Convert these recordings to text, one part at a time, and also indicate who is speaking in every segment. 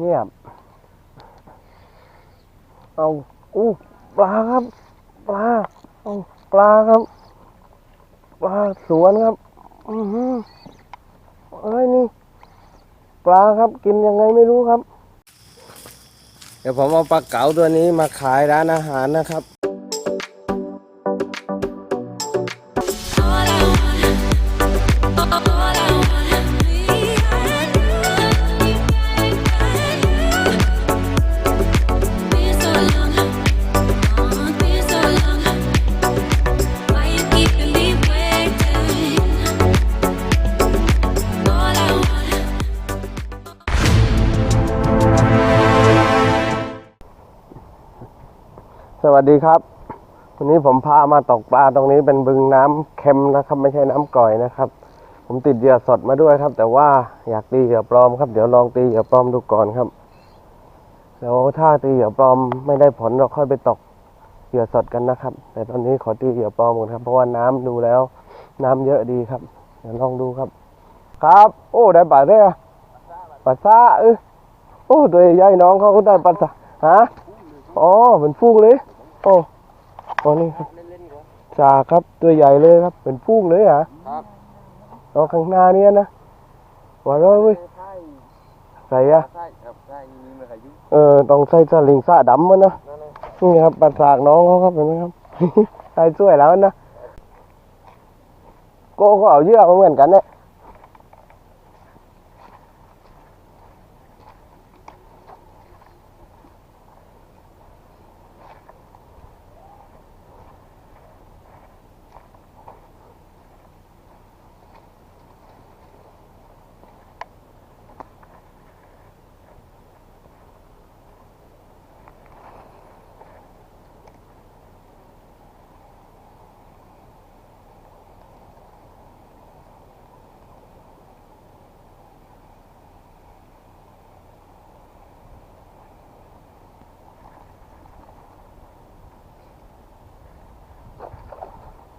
Speaker 1: เงียบ เอาอู้ปลาครับ ปลาเอาปลาครับ ปลาสวนครับ อือหือเอ้ยนี่ ปลาครับกินยังไงไม่รู้ครับ เดี๋ยวผมเอาปลาเก๋าตัวนี้มาขายร้านอาหารนะครับ วัสดีครับ วันนี้ผมพามาตกปลาตรงนี้เป็นบึงน้ำเค็มนะครับ ไม่ใช่น้ำก่อยนะครับ ผมติดเหยื่อสดมาด้วยครับ แต่ว่าอยากตีเหยื่อปลอมครับ เดี๋ยวลองตีเหยื่อปลอมดูก่อนครับแล้วถ้าตีเหยื่อปลอมไม่ได้ผลเราค่อยไปตกเหยื่อสดกันนะครับ แต่ตอนนี้ขอตีเหยื่อปลอมก่อนครับ เพราะว่าน้ำดูแล้ว น้ำเยอะดีครับเดี๋ยวลองดูครับ ครับ โอ้ได้ปลาด้อปลาซ่าเออโอ้ตัวใหญ่น้องเขาก็ได้ปลาซ่าฮะอ๋อเป็นฟูงเลย โอ้โอ้นี่ครับจ่าครับตัวใหญ่เลยครับเป็นฟูงเลยเหรอะ
Speaker 2: ครับ
Speaker 1: เอาข้างหน้าเนี้นะว่าเลยเว้ย
Speaker 2: ใช่
Speaker 1: ใส่อะ
Speaker 2: ใช่ครับใช่มีมือขยุ
Speaker 1: เออต้องใส่สลิงซ่าดำมันนะ
Speaker 2: นั่นเลย
Speaker 1: นี่ครับปัดสากน้องเขาครับเห็นไหมครับใส่ช่วยแล้วนะโก้ก็เอาเยื่อมาเหมือนกันเนี่ย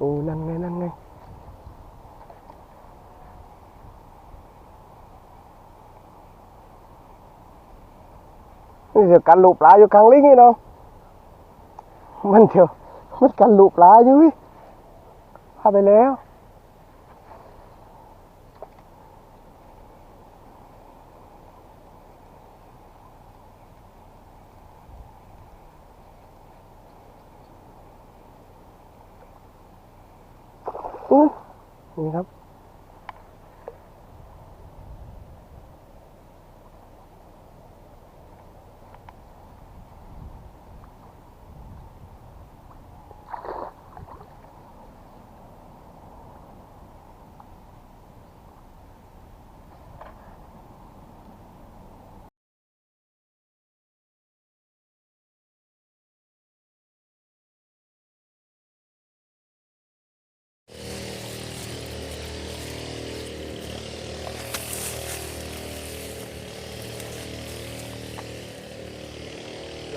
Speaker 1: โอ้นั่นไงนั่นไงนี่เดี๋ยวกันลูกปลาอยู่ข้างลิงนี่เนาะมันเดี๋ยวมันกันลูกปลาอยู่เว้ยพาไปแล้ว อู้ นี่ครับ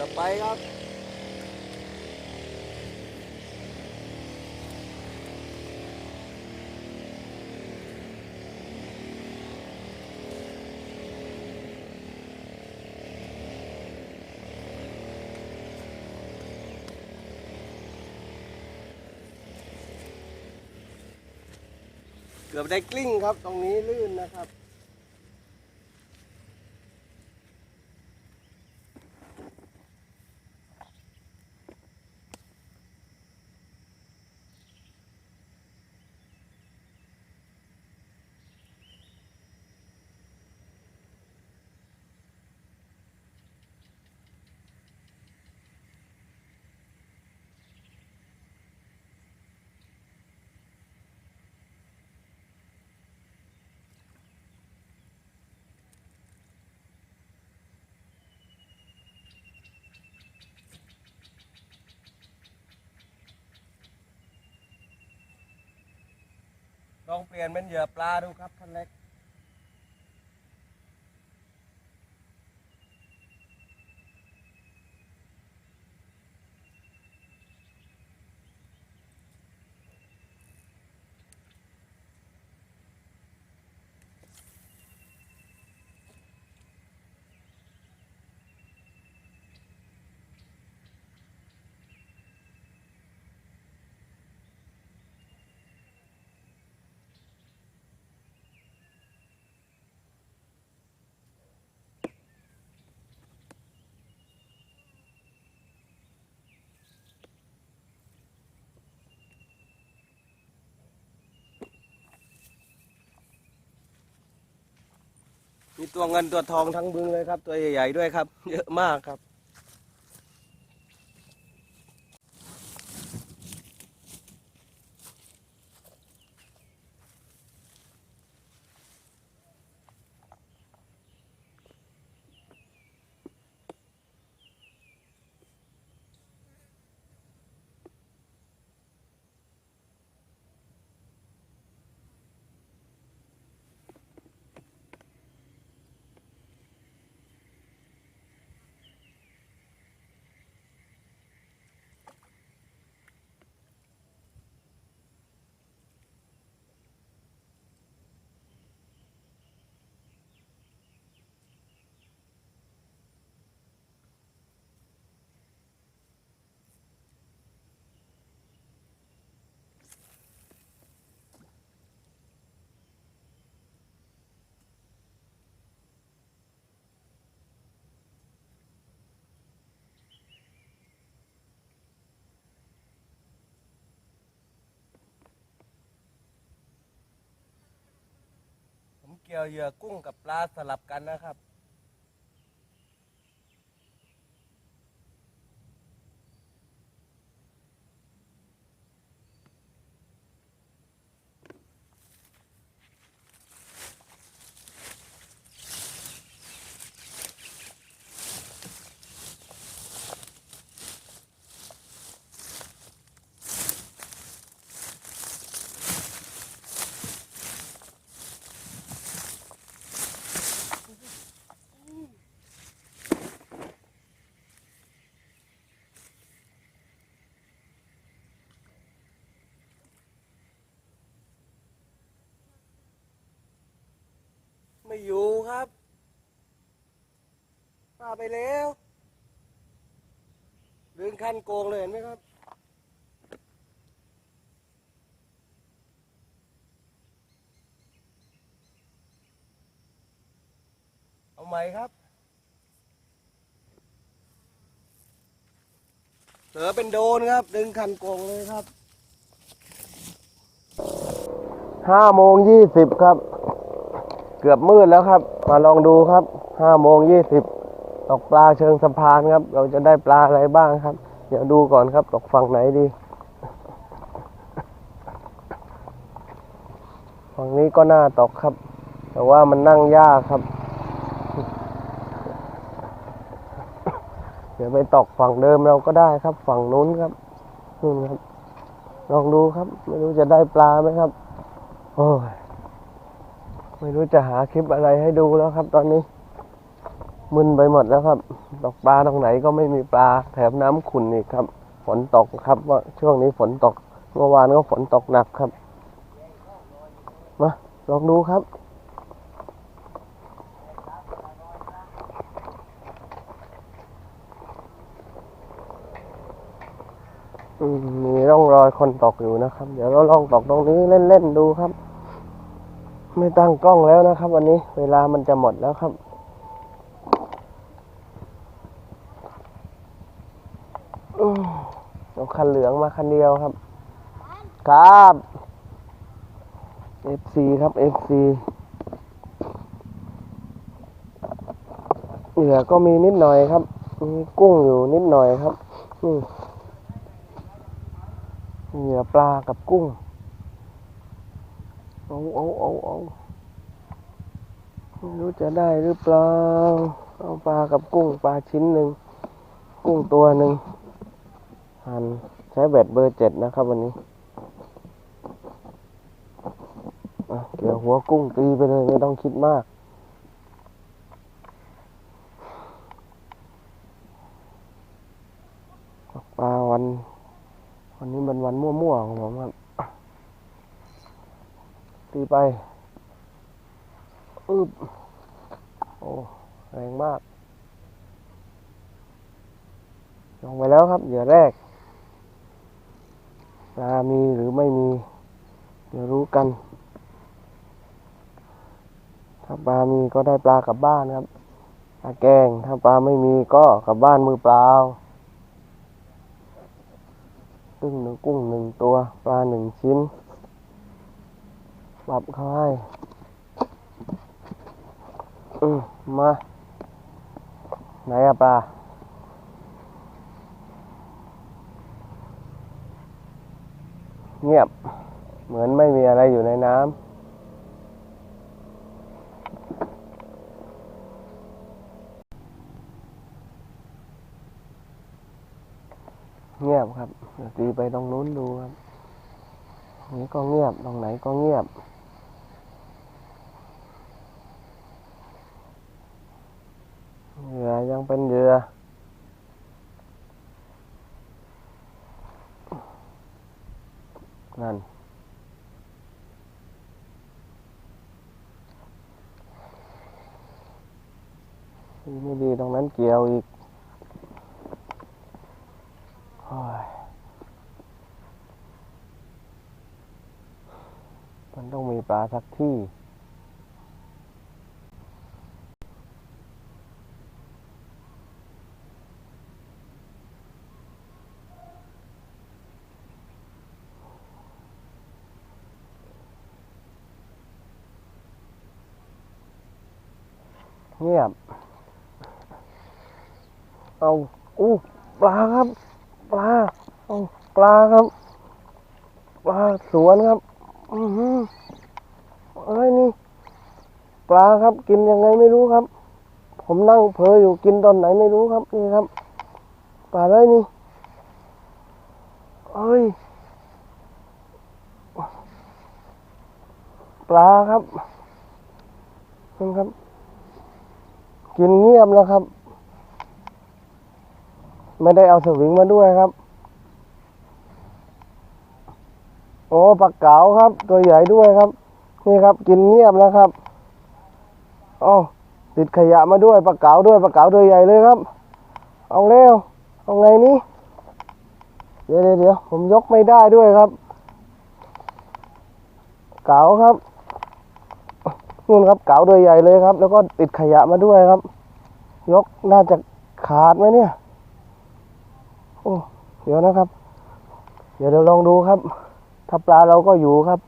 Speaker 2: เกือบไปครับ
Speaker 1: เกือบได้กลิ้งครับ ตรงนี้ลื่นนะครับ ลองเปลี่ยนเป็นเหยื่อปลาดูครับท่านเล็ก มีตัวเงินตัวทองทั้งบึงเลยครับ ตัวใหญ่ๆด้วยครับ เยอะมากครับ เกี่ยวเหยื่อกุ้งกับปลาสลับกันนะครับ ไม่อยู่ครับป้าไปแล้วดึงคันโกงเลยเห็นไหมครับเอาไหมครับเสือเป็นโดนครับ ดึงคันโกงเลยครับห้าโมงยี่สิบครับ กือบมืดแล้วครับ มาลองดูครับห้าโมงยี่สิบตกปลาเชิงสะพานครับ เราจะได้ปลาอะไรบ้างครับ เดี๋ยวดูก่อนครับตกฝั่งไหนดี ฝั่งนี้ก็น่าตกครับ แต่ว่ามันนั่งยากครับ เดี๋ยวไปตกฝั่งเดิมเราก็ได้ครับ ฝั่งนู้นครับนู่นครับ ลองดูครับ ไม่รู้จะได้ปลาไหมครับ โอ้ย ไม่รู้จะหาคลิปอะไรให้ดูแล้วครับ ตอนนี้ มึนไปหมดแล้วครับ ตกปลาตรงไหนก็ไม่มีปลา แถมน้ำขุ่นอีกครับ ฝนตกครับ ว่าช่วงนี้ฝนตก เมื่อวานก็ฝนตกหนักครับ มาลองดูครับมีร่องรอยคนตกอยู่นะครับ เดี๋ยวเราลองตกตรงนี้เล่นๆดูครับ ไม่ตั้งกล้องแล้วนะครับ วันนี้เวลามันจะหมดแล้วครับ เอาคันเหลืองมาคันเดียวครับ ครับ FC ครับ FC เหลือก็มีนิดหน่อยครับ มีกุ้งอยู่นิดหน่อยครับ นี่เหลือปลากับกุ้ง เอาเอาเอาเอาไม่รู้จะได้หรือเปล่า เอาปลากับกุ้งปลาชิ้นหนึ่ง กุ้งตัวหนึ่ง หั่นใช้แบตเบอร์เจ็ดนะครับวันนี้เกี่ยวหัวกุ้งตีไปเลยไม่ต้องคิดมากปลาวัน วันนี้เป็นวันมั่วๆของผมครับ ตีไปอึบโอ้ แรงมาก ลงไปแล้วครับ เหยื่อแรกปลามีหรือไม่มี เดี๋ยวรู้กัน ถ้าปลามีก็ได้ปลากลับบ้านครับปลาแกง ถ้าปลาไม่มีก็กลับบ้านมือเปล่าตึ้งหนึ่งกุ้งหนึ่งตัว ปลาหนึ่งชิ้น ปรับเขาให้อืมมา ไหนอะปลาเงียบ เหมือนไม่มีอะไรอยู่ในน้ำเงียบครับตีไปตรงนู้นดูครับตรงนี้ก็เงียบ ตรงไหนก็เงียบ เหยื่อยัง เป็นเหยื่อนั่น ไม่ดีตรงนั้นเกี่ยวอีกอมันต้องมีปลาสักที่ เงียบ เอาอู้ปลาครับ ปลาเอาปลาครับ ปลาสวนครับ อือหือเอ้ยนี่ ปลาครับ กินยังไงไม่รู้ครับ ผมนั่งเพลออยู่กินตอนไหนไม่รู้ครับนี่ครับ ปลาเลยนี่เอ้ยปลาครับนี่ครับ กินเงียบแล้วครับ ไม่ได้เอาสวิงมาด้วยครับ โอ้ปลาเก๋าครับ ตัวใหญ่ด้วยครับ นี่ครับ กินเงียบแล้วครับอ๋อติดขยะมาด้วยปลาเก๋าด้วยปลาเก๋าตัวใหญ่เลยครับ เอาเร็วเอาไงนี้เดี๋ยวเดี๋ยวเดี๋ยวผมยกไม่ได้ด้วยครับ เก๋าครับนู่นครับเก๋าตัวใหญ่เลยครับ แล้วก็ติดขยะมาด้วยครับ ยกน่าจะขาดไหมเนี่ย โอ้เดี๋ยวนะครับ เดี๋ยวเดี๋ยวลองดูครับ ถ้าปลาเราก็อยู่ครับ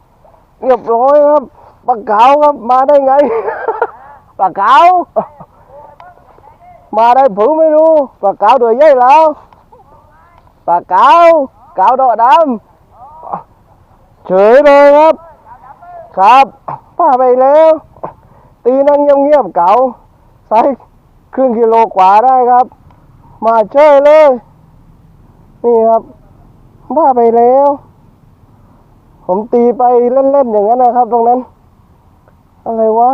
Speaker 1: เรียบร้อยครับปลาเก๋าครับ มาได้ไงปลาเก๋ามาได้ผือไม่รู้ปลาเก๋าตัวใหญ่แล้วปลาเก๋าเก๋าดอกดำเฉยเลยครับ ครับป้าไปแล้ว ตีนั่งเงียบๆเก๋าไซส์ครึ่งกิโลกว่าได้ครับ มาเช่ยเลย นี่ครับบ้าไปแล้ว ผมตีไปเล่นๆอย่างนั้นนะครับ ตรงนั้น อะไรวะ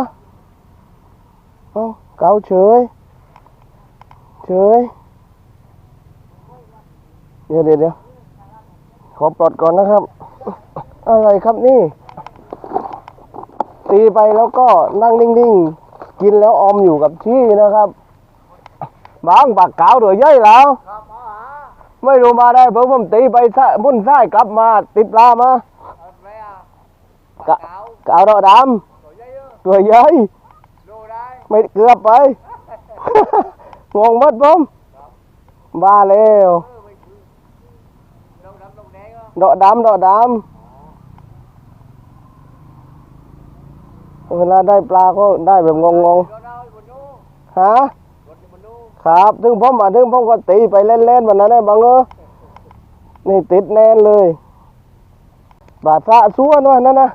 Speaker 1: เอ้าเกาเฉย เฉยเดี๋ยวเดี๋ยวเดี๋ยวขอปลดก่อนนะครับ อะไรครับนี่ ตีไปแล้วก็นั่งนิ่งๆ กินแล้วอมอยู่กับที่นะครับ บางปากเกาตัวใหญ่แล้ว ไม่รู้มาได้เพราะผมตีไปซะมุ่นซ้ายกลับมาติดปลามา
Speaker 2: เอาไปอะ
Speaker 1: กะ
Speaker 2: เก๋า
Speaker 1: เก๋าดอกด
Speaker 2: ตัวใหญ่เยอะำ
Speaker 1: ตัวใหญ่
Speaker 2: ดูได้
Speaker 1: ไม่เกือบไปงงหมดผมบ้าแล้ว
Speaker 2: เออไม่คือลงดำลงแดงก็
Speaker 1: ดอกดำดอกดำเวลาได้ปลาก็ได้แบบงง
Speaker 2: รถเอาบนนู้น
Speaker 1: ๆฮะ
Speaker 2: รถอยู่บนนู้น
Speaker 1: ครับ ถึงผมมาถึงผมก็ตีไปเล่นๆวันนั้นได้บังเออนี่ติดแน่นเลยปลาสะส่วนว่านั่นนะ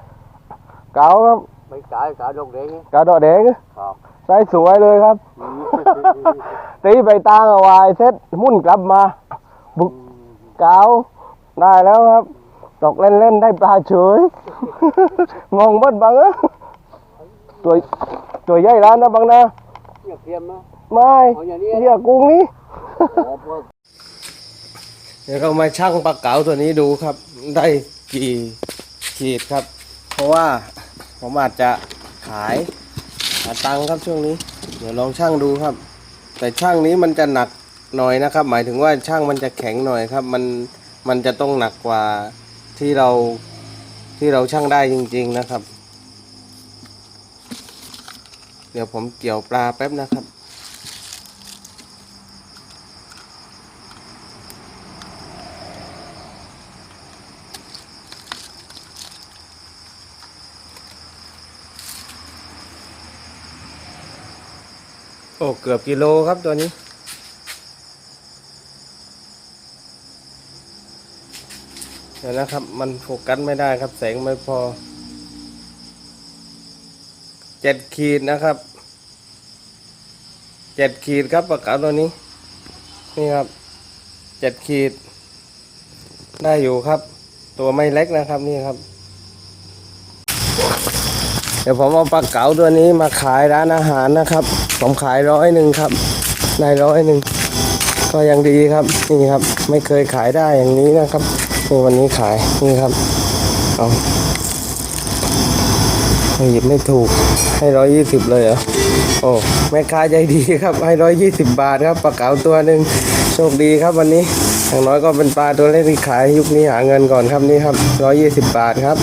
Speaker 1: เก๋าครับ
Speaker 2: ไม่จ่ายขาดงแดง
Speaker 1: เก๋าดอกแดง
Speaker 2: ครับ
Speaker 1: ใส่สวยเลยครับ ตีไปตางเอาไวายเซ็ตมุ่นกลับมา บุกเก๋าได้แล้วครับ ตกเล่นๆได้ปลาเฉย งงบัดบังเอ้อตัวตัวใหญ่แล้วนะบังนะ
Speaker 2: เนี่ยเทียมนะ
Speaker 1: ไม่
Speaker 2: เอาอย่างนี้
Speaker 1: เหี้ยกุ้งนี้
Speaker 2: อ๋อพวก
Speaker 1: เดี๋ยวเรามาชั่งปลาเก๋าตัวนี้ดูครับ ได้กี่ขีดครับ เพราะว่าผมอาจจะขายหาตังค์ครับช่วงนี้ เดี๋ยวลองชั่งดูครับ แต่ช่างนี้มันจะหนักหน่อยนะครับ หมายถึงว่าช่างมันจะแข็งหน่อยครับ มันมันจะต้องหนักกว่าที่เราที่เราช่างได้จริง ๆนะครับ เดี๋ยวผมเกี่ยวปลาแป๊บนะครับ โอ้เกือบกิโลครับตัวนี้ เดี๋ยวนะครับ มันโฟกัสไม่ได้ครับ แสงไม่พอเจ็ดขีดนะครับเจ็ดขีดครับปลาเก๋าตัวนี้ นี่ครับเจ็ดขีด ได้อยู่ครับ ตัวไม่เล็กนะครับนี่ครับ เดี๋ยวผมเอาปลาเก๋าตัวนี้มาขายร้านอาหารนะครับ ผมขายร้อยหนึ่งครับ ได้ร้อยหนึ่งก็ยังดีครับนี่ครับ ไม่เคยขายได้อย่างนี้นะครับนี่วันนี้ขายนี่ครับเอาหยิบไม่ถูกให้ร้อยยี่สิบเลยเหรอโอ้แม่ค้าใจดีครับ ให้ร้อยยี่สิบบาทครับปลาเก๋าตัวหนึ่งโชคดีครับวันนี้อย่างน้อยก็เป็นปลาตัวเล็กที่ขายยุคนี้หาเงินก่อนครับนี่ครับร้อยยี่สิบบาทครับ